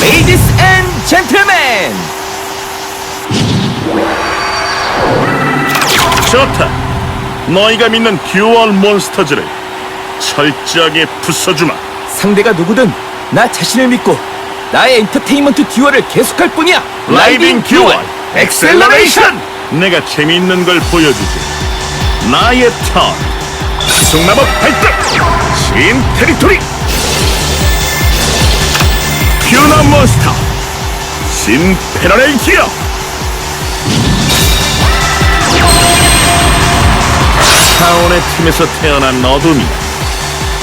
Ladies and gentlemen, 좋다. 너희가 믿는 듀얼 몬스터즈를 철저하게 부숴주마. 상대가 누구든 나 자신을 믿고 나의 엔터테인먼트 듀얼을 계속할 뿐이야. 라이딩 듀얼 엑셀러레이션! 내가 재미있는 걸 보여주지. 나의 턴. 수송마법 발동. 신 테리토리. 퓨너 몬스터. 신 페라레이 기어. 차원의 팀에서 태어난 어둠이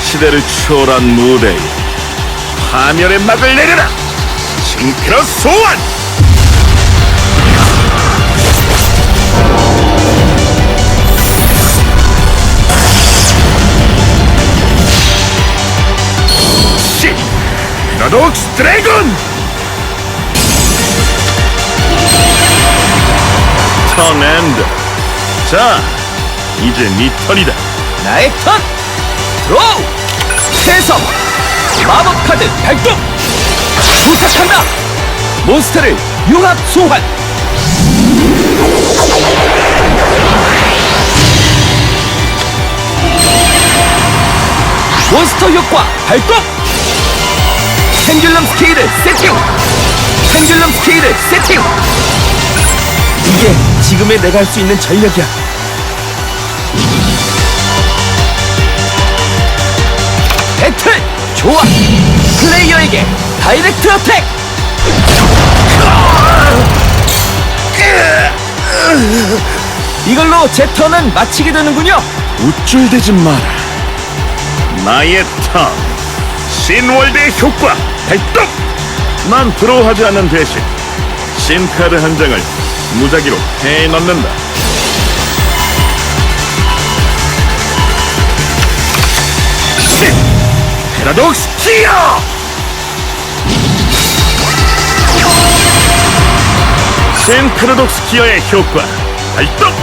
시대를 초월한 무대에 파멸의 막을 내려라. 싱크로 소환. 패러독스 드래곤! 턴앤드 자, 이제 네 턴이다 나의 턴! 드로우! 해석! 마법 카드 발동! 부탁한다! 몬스터를 융합 소환! 몬스터 효과 발동! 펜듈럼 스케일을 세팅! 펜듈럼 스케일을 세팅! 이게 지금의 내가 할 수 있는 전력이야. 배틀! 좋아! 플레이어에게 다이렉트 어택! 이걸로 제 턴은 마치게 되는군요. 우쭐대지 마라 나의 턴 신월드의 효과 난 드로우하지 않는 대신 신카드 한 장을 무작위로 해에 넣는다. 신 패러독스 기어! 신 패러독스 기어의 효과 발동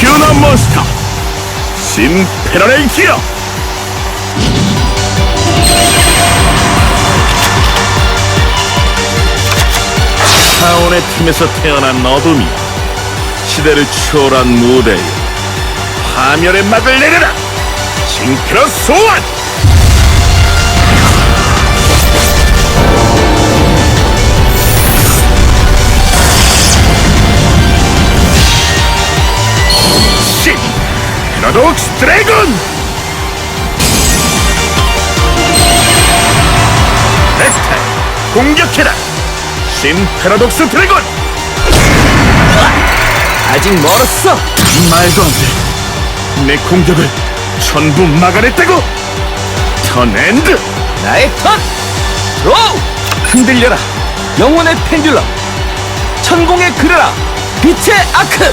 퓨너 몬스터! 신 페라레이 기어 차원의 팀에서 태어난 어둠이 시대를 초월한 무대에 파멸의 막을 내려라! 징크로 소환! 신 패러독스 드래곤! 넥타이 공격해라 신 패러독스 드래곤 아직 멀었어. 말도 안 돼. 내 공격을 전부 막아냈다고? 턴 엔드! 나의 턴! 드로우! 흔들려라. 영혼의 펜듈럼. 천공의 그려라. 빛의 아크.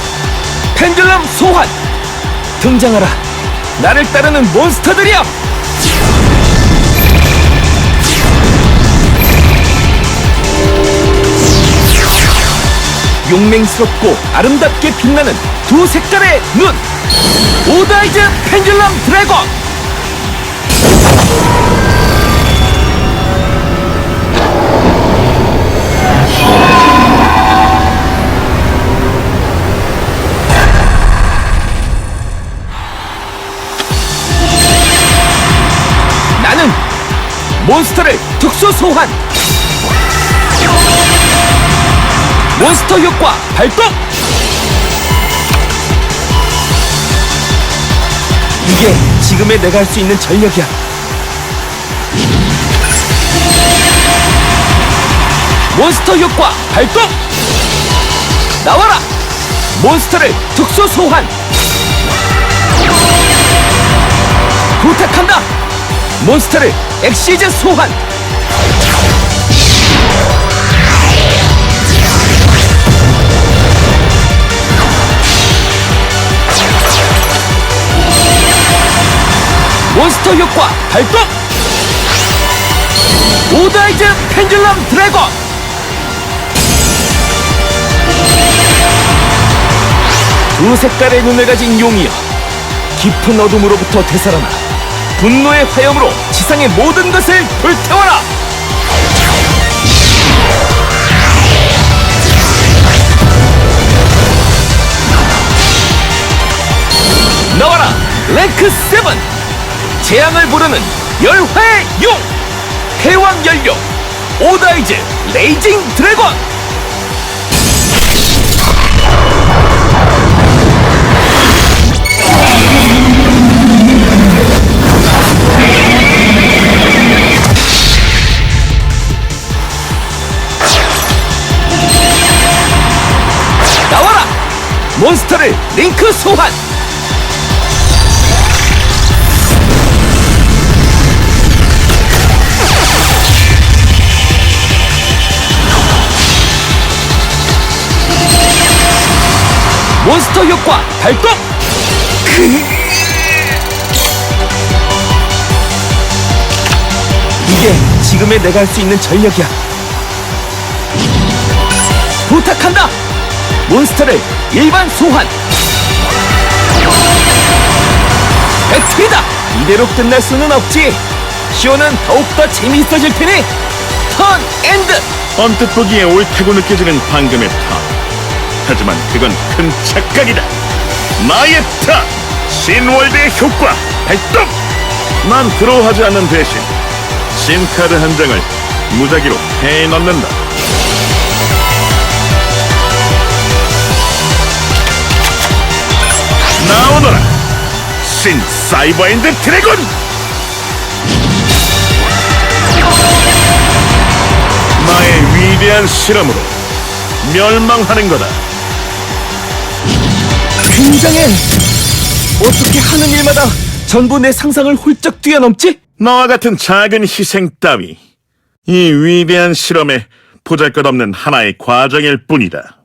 펜듈럼 소환. 등장하라. 나를 따르는 몬스터들이여. 용맹스럽고 아름답게 빛나는 두 색깔의 눈. 오다이즈 펜듈럼 드래곤. 나는 몬스터를 특수 소환 몬스터 효과 발동! 이게 지금의 내가 할 수 있는 전력이야. 몬스터 효과 발동! 나와라! 몬스터를 특수 소환! 부탁한다! 몬스터를 엑시즈 소환 몬스터 효과 발동! 오다이즈 펜듈럼 드래곤! 두 색깔의 눈을 가진 용이여 깊은 어둠으로부터 되살아나 분노의 화염으로 지상의 모든 것을 불태워라! 나와라! 랭크 7! 재앙을 부르는 열화의 용 해왕 연료 오다이즈 레이징 드래곤. 나와라! 몬스터를 링크 소환 몬스터 효과 발동! 이게 지금의 내가 할 수 있는 전력이야. 부탁한다! 몬스터를 일반 소환! 배틀이다! 이대로 끝날 수는 없지! 쇼는 더욱더 재미있어질 테니! 턴 엔드! 언뜻 보기에 옳다고 느껴지는 방금의 타. 하지만 그건 큰 착각이다. 나의 타! 신월드의 효과 발동! 난 드로우하지 않는 대신 신카드 한 장을 무작위로 해에 넣는다. 나오너라! 신 사이버엔드 드래곤! 나의 위대한 실험으로 멸망하는 거다. 굉장해! 어떻게 하는 일마다 전부 내 상상을 훌쩍 뛰어넘지? 너와 같은 작은 희생 따위. 이 위대한 실험의 보잘것없는 하나의 과정일 뿐이다.